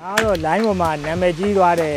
ဒါကတော့ line ပေါ်မှာနာမည်ကြီးသွားတဲ့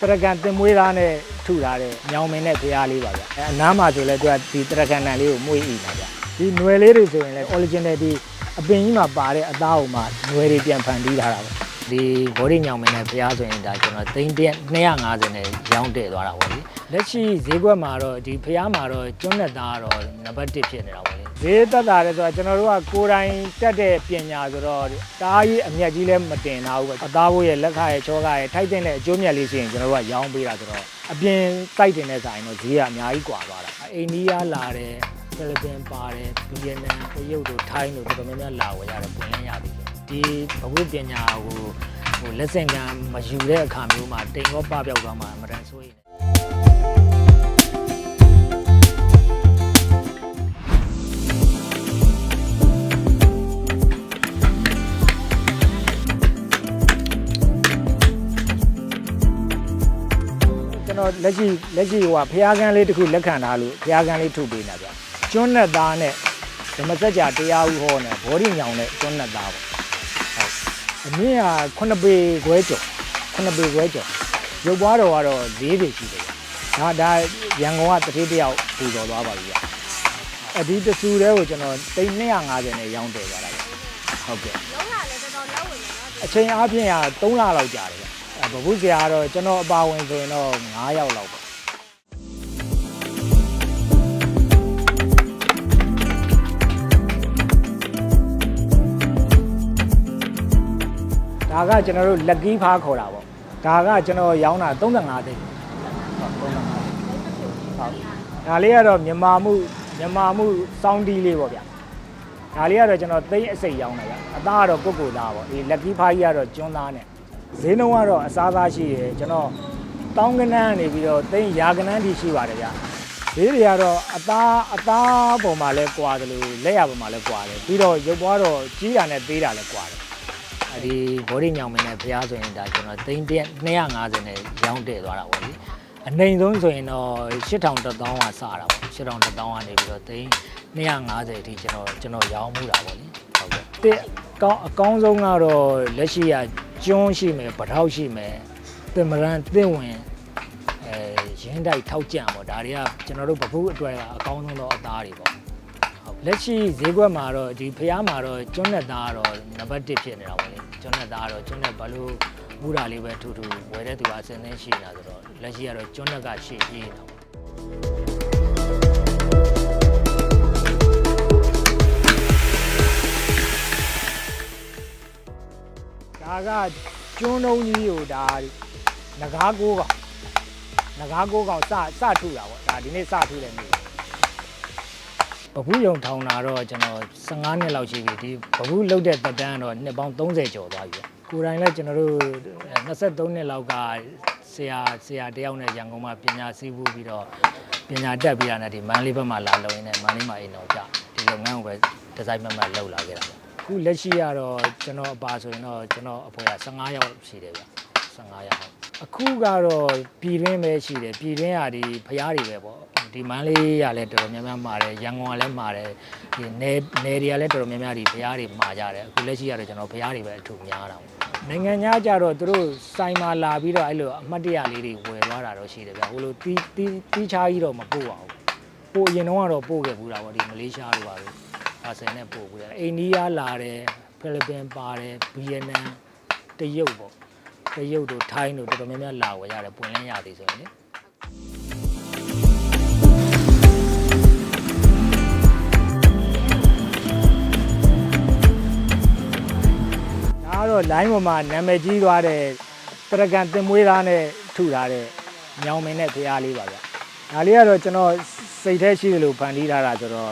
တရကန်တင်မွေးသားနဲ့ထုထားတဲ့ညောင်မင်းနဲ့ဖျားလေးပါဗျအဲအနားမှာဆိုလဲသူကဒီတရကန်နံလေးကိုမွေးဣပါဗျဒီຫນွယ်လေးတွေဆိုရင်လဲ original ဒီအပင်ကြီးမှာပါတဲ့အသားအုံမှာຫນွယ်တွေပြန်ဖန်တီးထားတာပေါ့ ဒီဘောဒီညောင်မင်းနဲ့ဖျားဆိုရင်ဒါကျွန်တော်သိန်း250နဲ့ရောင်းတည့်သွားတာပေါ့လေလက်ရှိဈေးကွက်မှာတော့ဒီဖျားမှာတော့ကျွန်းနဲ့သားကတော့နံပါတ်1ဖြစ်နေတာပေါ့လေဈေးတက်တာလဲဆိုတော့ကျွန်တော်တို့ကကိုယ်တိုင်တက်တဲ့ပညာဆိုတော့တားကြီးအမျက်ကြီးလည်းမတင်တာဘူးပဲအသားဘိုးရဲ့လက်ခရဲ့ချောကရဲ့ထိုက်တဲ့အကျိုးမြတ်လေးရှိရင်ကျွန်တော်တို့ကရောင်းပေးတာဆိုတော့အပြင်စိုက်တင်တဲ့ဆိုင်တော့ဈေးကအများကြီးကွာသွားတာအိန္ဒိယလာတယ်ဖိလစ်ပင်ပါတယ်ဗီယက်နမ်တရုတ်တို့ထိုင်းတို့တော်တော်များများလာဝယ်ရတယ်ပွင့်လင်းရပြီ ဒီဘဝပညာကိုဟိုလက်ဆင့်ကမ်းမယူတဲ့အခါမျိုးမှာတိမ်ရောပပျောက်သွားမှာအမှန်တန်ဆိုရင်ကျွန်တော်လက်ရှိလက်ရှိဟိုကဖျားကန်းလေးတစ်ခုလက်ခံထားလို့ဖျားကန်းလေးထုတ်ပေးနေတာဗျကျွန်းနဲ့သားနဲ့ဓမ္မစကြာတရားဥဟောနဲ့ဘောဓိညောင်နဲ့ကျွန်းနဲ့သားပေါ့ဟုတ် အမြင့်က9ပေခွဲကျော်9ပေခွဲကျော်ရုပ်ပွားတော်ကတော့၄ပေရှိတယ်ဗျဒါဒါရန်ကုန်ကတစ်ထေးတစ်ယောက်ပူတော်သွားပါပြီဗျအဒီတဆူတဲကိုကျွန်တော်350နဲ့ရောင်းတယ်ကြတာဗျဟုတ်ကဲ့လုံးလာလည်းတော်တော်လောက်ဝင်နေနော်အချိန်အားဖြင့်က3လလောက်ကြာတယ်ဗျအဲဘဘုဆရာကတော့ကျွန်တော်အပါဝင်ဆိုရင်တော့9ယောက်လောက်ပေါ့ ကကျွန်တော်တို့လက်ကီးဖားခေါ်တာပေါ့ဒါကကျွန်တော်ရောင်းတာ35သိန်းဟုတ်35ဟုတ်ဒါလေးကတော့မြန်မာမှုမြန်မာမှုစောင်းတီးလေးပေါ့ဗျာဒါလေးကတော့ကျွန်တော်သိန်းအစိတ်ရောင်းတာဗျအသားကတော့ကိုကိုသားပေါ့ဒီလက်ကီးဖားကြီးကတော့ကျွန်းသားနဲ့ဈေးနှုန်းကတော့အစားသားရှိတယ်ကျွန်တော်တောင်းကနန်းနေပြီးတော့သိန်းရာကနန်းထိရှိပါတယ်ဗျဈေးတွေကတော့အသားအသားပုံမှာလဲကွာတယ်လို့လက်ရပုံမှာလဲကွာတယ်ပြီးတော့ရုပ်ပွားတော့ကြီးတာနဲ့သေးတာလဲကွာတယ်အဲ ဒီဘောဒီညောင်မင်းနဲ့ဖျားဆိုရင်ဒါကျွန်တော်သိန်း250နဲ့ရောင်းတည့်သွားတာပေါ့လေအနိုင်ဆုံးဆိုရင်တော့8000တက်တောင်းကစတာပေါ့8000တက်တောင်းကနေပြီးတော့သိန်း250အထိကျွန်တော်ကျွန်တော်ရောင်းမှုတာပေါ့လေဟုတ်ကဲ့တဲ့ကောင်းအကောင်းဆုံးကတော့လက်ရှိကကျွန်းရှိမယ်ပထောက်ရှိမယ်တင်မရန်တင့်ဝင်အဲရင်းတိုက်ထောက်ကြံပေါ့ဒါတွေကကျွန်တော်တို့ပပုအတွက်ကအကောင်းဆုံးသောအသားတွေပေါ့ဟုတ် လက်ရှိဈေးကွက်မှာတော့ဒီဖျားမှာတော့ကျွန်းနဲ့သားကတော့နံပါတ်1ဖြစ်နေတာပေါ့လေကျွန်းနဲ့သားကတော့ကျွန်းနဲ့ဘာလို့မူတာလေးပဲထူထူဝယ်တဲ့သူကအစင်းသင်းရှိနေတာဆိုတော့လက်ရှိကတော့ကျွန်းနဲ့ကရှေ့ပြေးနေတာပေါ့ဒါကကျွန်းတုံးကြီးကိုဒါငကားကိုးကောင်ငကားကိုးကောင်စစထုတာပေါ့ဒါဒီနေ့စထုတယ်နေ့ ဘဘူးယုံထောင်တာတော့ကျွန်တော်15နှစ်လောက်ရှိပြီဒီဘဘူးလုတ်တဲ့တက်တန်းတော့နှစ်ပေါင်း30ကျော်သွားပြီကိုယ်တိုင်လည်းကျွန်တော်တို့23နှစ်လောက်ကဆရာဆရာတယောက်နဲ့ရန်ကုန်မှာပညာစည်းဝူးပြီးတော့ပညာတက်ပြီးတာနဲ့ဒီမန္တလေးဘက်မှာလာလုံရင်းနဲ့မန္တလေးမှာအိမ်တော်ကြဒီလုပ်ငန်းကိုပဲဒီဇိုင်းမှတ်မှတ်လုပ်လာခဲ့တာပေါ့အခုလက်ရှိကတော့ကျွန်တော်အပါဆိုရင်တော့ကျွန်တော်အဖွဲ့က15ယောက်ရှိတယ်ဗျ15ယောက် အခုကတော့ပြည်တွင်းပဲရှိတယ်ပြည်တွင်းကဒီဖျားတွေပဲပေါ့ဒီမန်းလေးကလည်းတော်တော်များများမှာတယ်ရန်ကုန်ကလည်းမှာတယ်ဒီနယ်နယ်တွေကလည်းတော်တော်များများဒီဖျားတွေမှာကြတယ်အခုလက်ရှိကတော့ကျွန်တော်ဖျားတွေပဲအထူများတာပေါ့နိုင်ငံခြားကြတော့သူတို့စိုင်းမှာလာပြီးတော့အဲ့လိုအမှတ်တရလေးတွေဝယ်သွားတာတော့ရှိတယ်ဗျဟိုလိုတီးတီးတီးချားကြီးတော့မပို့ပါဘူးပို့အရင်တော့ကတော့ပို့ခဲ့ဘူးတာပေါ့ဒီမလေးရှားတို့ပါလို့ပါဆယ်နဲ့ပို့ပေးတယ်အိန္ဒိယလာတယ်ဖိလစ်ပင်ပါတယ်ဗီယက်နမ်တရုတ်ပေါ့ တရုတ်တို့ထိုင်းတို့တော်တော်များများလာဝယ်ရတယ်ပွင့်လင်းရသည်ဆိုရင်လေဒါကတော့ line ပေါ်မှာနာမည်ကြီးသွားတဲ့တရကန်တင်မွေးသားနဲ့ထုထားတဲ့ညောင်မင်းနဲ့ဖျားလေးပါဗျဒါလေးကတော့ကျွန်တော်စိတ်ထဲရှိတယ်လို့ဖန်တီးထားတာဆိုတော့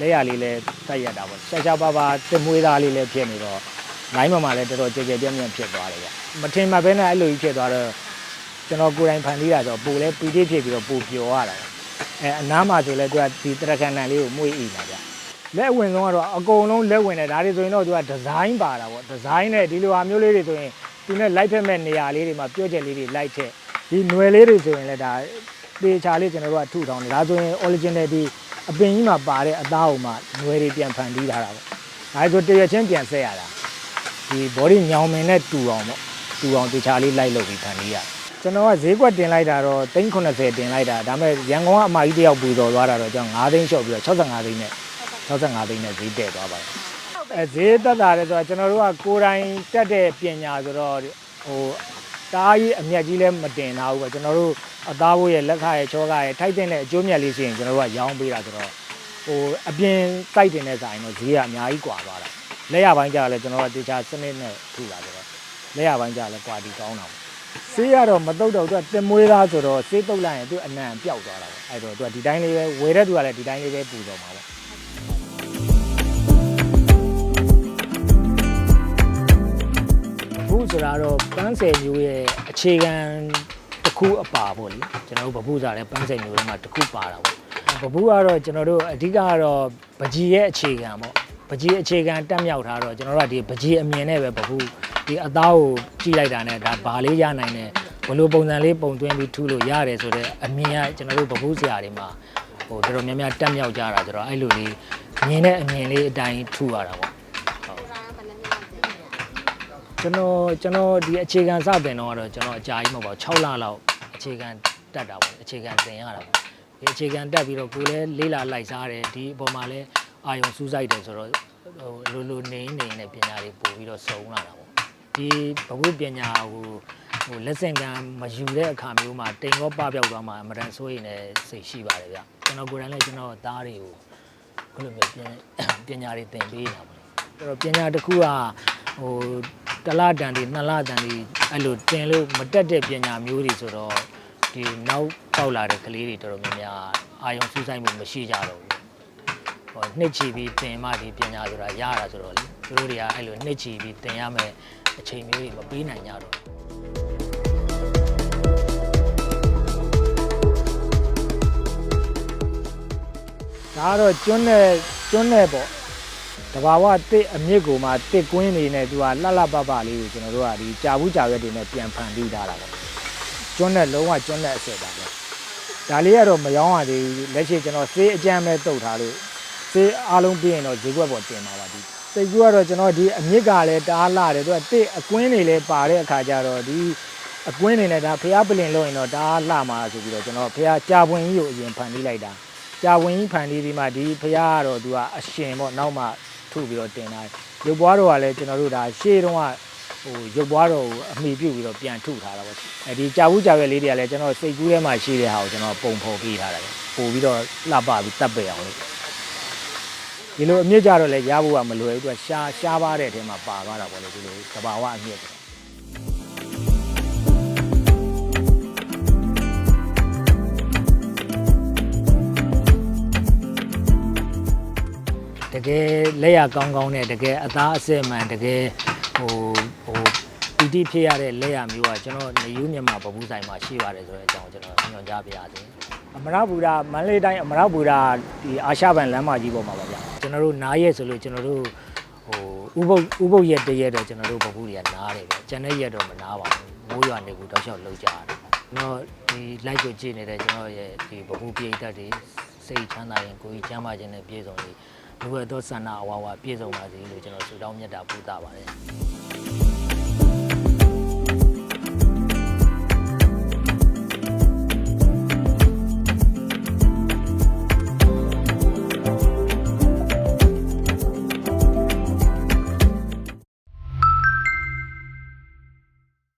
လက်ရလေးလည်းတက်ရတာပေါ့ရှာရှာပါပါတင်မွေးသားလေးလည်းဖြစ်နေတော့ လိုင်းပေါ်မှာလည်းတော်တော်ကြဲကြဲပြန့်ပြန့်ဖြစ်သွားတယ်ဗျမထင်မှဘဲနဲ့အဲ့လိုကြီးဖြစ်သွားတော့ကျွန်တော်ကိုယ်တိုင်ဖန်တီးတာဆိုတော့ပူလဲပီတိဖြစ်ပြီးတော့ပူပျော်ရတာပေါ့အဲအနားမှာဆိုလဲသူကဒီတရခဏန်လေးကိုမှုေးအိတာဗျလက်ဝင်ဆုံးကတော့အကုန်လုံးလက်ဝင်တယ်ဒါတွေဆိုရင်တော့သူကဒီဇိုင်းပါတာပေါ့ဒီဇိုင်းနဲ့ဒီလိုဟာမျိုးလေးတွေဆိုရင်သူနဲ့လိုက်ဖက်မဲ့နေရာလေးတွေမှာပြောချက်လေးတွေလိုက်ထက်ဒီຫນွယ်လေးတွေဆိုရင်လည်းဒါတေချာလေးကျွန်တော်တို့ကထုထောင်တယ်ဒါဆိုရင် original ဒီအပင်ကြီးမှာပါတဲ့အသားအုံမှာຫນွယ်တွေပြန်ဖန်တီးထားတာပေါ့ဒါဆိုတရချင်းပြန်ဆက်ရတာ ဒီ body ညောင်မင်နဲ့တူအောင်ပေါ့တူအောင်တခြားလေးလိုက်လုပ်ပြီးဖန်ပြီးရကျွန်တော်ကဈေးကွက်တင်လိုက်တာတော့390တင်လိုက်တာဒါပေမဲ့ရန်ကုန်ကအမကြီးတယောက်ပူတော်သွားတာတော့ကျွန်တော်9သိန်းလျှော့ပြီးတော့65သိန်းနဲ့65သိန်းနဲ့ဈေးတက်သွားပါတယ်အဲဈေးတက်တာလဲဆိုတော့ကျွန်တော်တို့ကကိုယ်တိုင်တက်တဲ့ပညာဆိုတော့ဟိုတားကြီးအမျက်ကြီးလည်းမတင်တော့ဘူးပဲကျွန်တော်တို့အသားဘိုးရဲ့လက်ခရဲ့ချောကရဲ့ထိုက်တဲ့အကျိုးမြတ်လေးရှိရင်ကျွန်တော်တို့ကရောင်းပေးတာဆိုတော့ဟိုအပြင်စိုက်တင်တဲ့ဆိုင်တော့ဈေးကအများကြီးကွာသွားတာ လက်ရပိုင်းကြလဲကျွန်တော်ကတေချာစနစ်နဲ့ထူလာဆိုတော့လက်ရပိုင်းကြလဲ quality ကောင်းတာပေါ့ဆေးရတော့မတုတ်တော့သူကတင်မွေးသားဆိုတော့ဆေးတုတ်လိုက်ရင်သူအနံပျောက်သွားတာပေါ့အဲ့တော့သူကဒီတိုင်းလေးပဲဝယ်တဲ့သူကလည်းဒီတိုင်းလေးပဲပူတော့မှာပေါ့ဘူးဆိုတာတော့ပန်းဆယ်မျိုးရဲ့အခြေခံတစ်ခုအပါပေါ့လေကျွန်တော်တို့ဗဘူးစားလည်းပန်းဆယ်မျိုးထဲမှာတစ်ခုပါတာပေါ့ဗဘူးကတော့ကျွန်တော်တို့အဓိကကတော့ပကြီးရဲ့အခြေခံပေါ့ ပကြီးအခြေခံတက်မြောက်ထားတော့ကျွန်တော်တို့ကဒီပကြီးအမြင်နဲ့ပဲဗဘူးဒီအသားကိုကြည့်လိုက်တာနဲ့ဒါဘာလေးရနိုင်တယ်ဘယ်လိုပုံစံလေးပုံသွင်းပြီးထူလို့ရတယ်ဆိုတော့အမြင်ကကျွန်တော်တို့ဗဘူးဆရာတွေမှာဟိုတော်တော်များများတက်မြောက်ကြတာဆိုတော့အဲ့လိုလေးမြင်တဲ့အမြင်လေးအတိုင်းထူရတာပေါ့ကျွန်တော်ကျွန်တော်ဒီအခြေခံစတင်တော့ကတော့ကျွန်တော်အကြာကြီးမဟုတ်ပါဘူး6လလောက်အခြေခံတက်တာပေါ့အခြေခံသင်ရတာပေါ့ဒီအခြေခံတက်ပြီးတော့ကိုယ်လည်းလေးလာလိုက်စားတယ်ဒီအပေါ်မှာလည်း အာယုံစူးစိုက်တယ်ဆိုတော့ဟိုလိုလိုနေနေနဲ့ပညာတွေပို့ပြီးတော့စုံလာတာပေါ့ဒီဘဝပညာဟိုဟိုလက်ဆင့်ကမ်းမယူတဲ့အခါမျိုးမှာတိမ်ရောပပြောက်သွားမှာအမတန်ဆိုရင်လည်းစိတ်ရှိပါတယ်ဗျကျွန်တော်ကိုယ်တိုင်လည်းကျွန်တော်သားတွေကိုဘယ်လိုမျိုးပြင်ပညာတွေသင်ပေးနေတာပေါ့အဲ့တော့ပညာတစ်ခုကဟိုတလတန်တွေနှစ်လတန်တွေအဲ့လိုတင်လို့မတက်တဲ့ပညာမျိုးတွေဆိုတော့ဒီနောက်ပေါက်လာတဲ့ကလေးတွေတော်တော်များများအာယုံစူးစိုက်မှုမရှိကြတော့ဘူး ဟိုနှစ်ချီပြီးတင်မှဒီပညာဆိုတာရတာဆိုတော့လေသူတို့တွေကအဲ့လိုနှစ်ချီပြီးတင်ရမယ်အချိန်မျိုးတွေမပေးနိုင်ကြတော့ဘူးဒါကတော့ကျွန်းနဲ့ကျွန်းနဲ့ပေါ့တဘာဝတစ်အမြစ်ကိုမှတစ်ကွင်းနေနဲ့သူကလှလှပပလေးကိုကျွန်တော်တို့ကဒီကြာဘူးကြာရွက်တွေနဲ့ပြန်ဖန်ပြီးထားတာပေါ့ကျွန်းနဲ့လုံးဝကျွန်းနဲ့အဆက်ပါပဲဒါလေးကတော့မယောင်းရသေးဘူးလက်ရှိကျွန်တော်စေးအကြမ်းပဲတုတ်ထားလို့ စေးအားလုံးပြီးရင်တော့ဈေးကွက်ပေါ်တင်ပါပါဒီစိတ်ကူကတော့ကျွန်တော်ဒီအမြစ်ကလည်းတအားလာတယ်သူကတစ်အကွင်းတွေလည်းပါတဲ့အခါကျတော့ဒီအကွင်းတွေနဲ့ဒါဖျားပလင်လို့ရင်တော့တအားလှမှာဆိုပြီးတော့ကျွန်တော်ဖျားကြာပွင့်ကြီးကိုအရင်ဖန်ပြီးလိုက်တာကြာပွင့်ကြီးဖန်ပြီးဒီမှာဒီဖျားကတော့သူကအရှင်ပေါ့နောက်မှထုပြီးတော့တင်တာရုပ်ပွားတော်ကလည်းကျွန်တော်တို့ဒါရှေးတုန်းကဟိုရုပ်ပွားတော်ကိုအမိပြုတ်ပြီးတော့ပြန်ထုထားတာပေါ့အဲဒီကြာဘူးကြာရွက်လေးတွေကလည်းကျွန်တော်စိတ်ကူးထဲမှာရှိတဲ့ဟာကိုကျွန်တော်ပုံဖော်ပေးထားတာပဲပို့ပြီးတော့လှပပြီးတက်ပယ်အောင်လို့ ဒီလိုအမြင့်ကြတော့လည်းရဖို့ကမလွယ်ဘူးသူကရှားရှားပါတဲ့အထဲမှာပါသွားတာပေါ့လေဒီလိုသဘာဝအမြင့်တွေတကယ်လက်ရကောင်းကောင်းနဲ့တကယ်အသားအစစ်မှန်တကယ်ဟိုဟိုပီတိဖြစ်ရတဲ့လက်ရမျိုးကကျွန်တော်နေယူမြန်မာပပူးဆိုင်မှာရှိပါတယ်ဆိုတဲ့အကြောင်းကျွန်တော်ညွှန်ကြားပြရသေးတယ်အမရဘူရာမန္တလေးတိုင်းအမရဘူရာဒီအာရှဘဏ်လမ်းမကြီးပေါ်မှာပါဗျ ကျွန်တော်တို့နားရဲဆိုလို့ကျွန်တော်တို့ဟိုဥပုပ်ဥပုပ်ရက်တရက်တော့ကျွန်တော်တို့ပပူးတွေကနားတယ်ဗျကျန်တဲ့ရက်တော့မနားပါဘူးမိုးရွာနေဘူးတောက်လျှောက်လောက်ကြရတယ်ကျွန်တော်ဒီ live ကိုကြည့်နေတဲ့ကျွန်တော်ရဲ့ဒီပပူးပြည်သက်တွေစိတ်ချမ်းသာရင်ကိုယ်ကြီးချမ်းသာခြင်းနဲ့ပြည့်စုံပြီးလူ့ရဲ့သောဆန္ဒအဝါဝါပြည့်စုံပါစေလို့ကျွန်တော်ဆုတောင်းမြတ်တာပို့တာပါတယ်